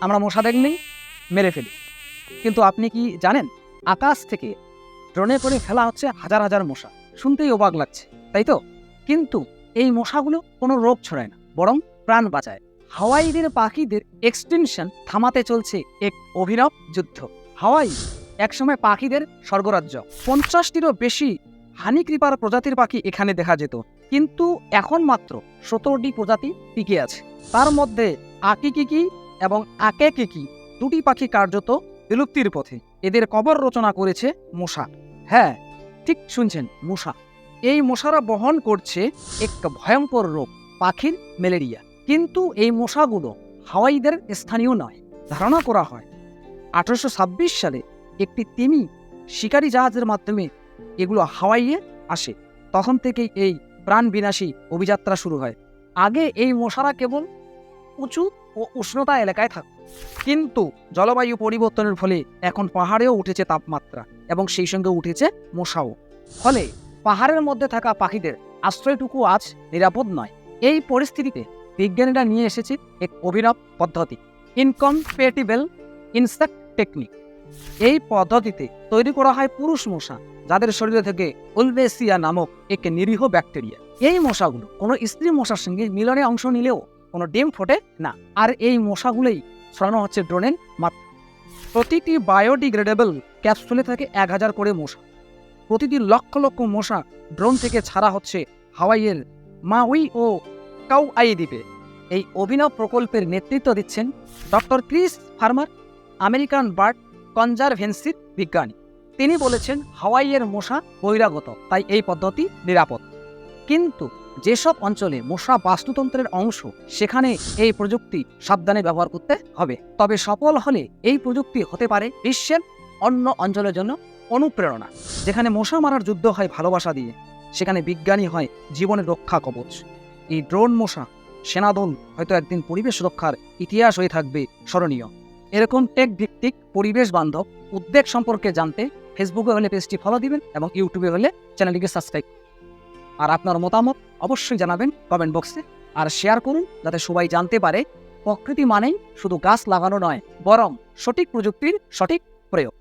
আমরা মশা দেখলেই মেরে ফেলি। কিন্তু আপনি কি জানেন, আকাশ থেকে ড্রোনে করে ফেলা হচ্ছে হাজার হাজার মশা। শুনতেই অবাক লাগছে, তাই তো? কিন্তু এই মশাগুলো কোনো রোগ ছড়ায় না, বরং প্রাণ বাঁচায়। হাওয়াইদের পাখিদের এক্সটেনশন থামাতে চলছে এক অভিনব যুদ্ধ। হাওয়াই একসময় পাখিদের স্বর্গরাজ্য। পঞ্চাশটিরও বেশি হানিক্রিপার প্রজাতির পাখি এখানে দেখা যেত। কিন্তু এখন মাত্র সতেরোটি প্রজাতি টিকে আছে। তার মধ্যে আকিকিকি এবং আকেকিকি দুটি পাখি কার্যত বিলুপ্তির পথে। এদের কবর রচনা করেছে মশা হ্যাঁ ঠিক শুনছেন মশা এই মশারা বহন করছে এক ভয়ঙ্কর রোগ, পাখির ম্যালেরিয়া। কিন্তু এই মশাগুলো হাওয়াইদের স্থানীয় নয়, ধারণা করা হয়। আঠারোশো ছাব্বিশ সালে একটি তিমি শিকারী জাহাজের মাধ্যমে এগুলো হাওয়াইয়ে আসে। তখন থেকেই এই প্রাণ বিনাশী অভিযাত্রা শুরু হয়। আগে এই মশারা কেবল উঁচু ও উষ্ণতা এলাকায় থাকত কিন্তু জলবায়ু পরিবর্তনের ফলে এখন পাহাড়েও উঠেছে তাপমাত্রা এবং সেই সঙ্গে উঠেছে মশাও। ফলে পাহাড়ের মধ্যে থাকা পাখিদের আশ্রয়টুকু আজ নিরাপদ নয়। এই পরিস্থিতিতে বিজ্ঞানীরা নিয়ে এসেছে এক অভিনব পদ্ধতি ইনকম্পেটিবল ইনসেক্ট টেকনিক এই পদ্ধতিতে তৈরি করা হয় পুরুষ মশা, যাদের শরীরে থেকে উলবেসিয়া নামক এক নিরীহ ব্যাকটেরিয়া। এই মশাগুলো কোনো স্ত্রী মশার সঙ্গে মিলনে অংশ নিলেও কোনো ডিম ফোটে না। আর এই মশাগুলোই ছড়ানো হচ্ছে ড্রোনের মাত্রা প্রতিটি বায়োডিগ্রেডেবল ক্যাপসুলে থাকে এক হাজার করে মশা। প্রতিটি লক্ষ লক্ষ মশা ড্রোন থেকে ছাড়া হচ্ছে হাওয়াইয়ের মাউই ও কাউ আই দ্বীপে। এই অভিনব প্রকল্পের নেতৃত্ব দিচ্ছেন doctor Chris Farmer, American Bird কনজারভেন্সির বিজ্ঞানী। তিনি বলেছেন, হাওয়াইয়ের মশা বহিরাগত, তাই এই পদ্ধতি নিরাপদ। কিন্তু যেসব অঞ্চলে মশা বাস্তুতন্ত্রের অংশ, সেখানে এই প্রযুক্তি সাবধানে ব্যবহার করতে হবে। তবে সফল হলে এই প্রযুক্তি হতে পারে বিশ্বের অন্য অঞ্চলের জন্য অনুপ্রেরণা, যেখানে মশা মারার যুদ্ধ হয় ভালোবাসা দিয়ে। সেখানে বিজ্ঞানী হয় জীবনের রক্ষা কবচ। এই ড্রোন মশা, সেনাদল হয়তো একদিন পরিবেশ রক্ষার ইতিহাস হয়ে থাকবে স্মরণীয়। এরকম টেক ভিত্তিক পরিবেশ বান্ধব উদ্বেগ সম্পর্কে জানতে ফেসবুকে হলে পেজটি ফলো দিবেন এবং ইউটিউবে হলে চ্যানেলটিকে সাবস্ক্রাইব আর আপনার মতামত অবশ্যই জানাবেন কমেন্ট বক্সে আর শেয়ার করুন যাতে সবাই জানতে পারে, প্রকৃতি মানেই শুধু গাছ লাগানো নয়, বরং সঠিক প্রযুক্তির সঠিক প্রয়োগ।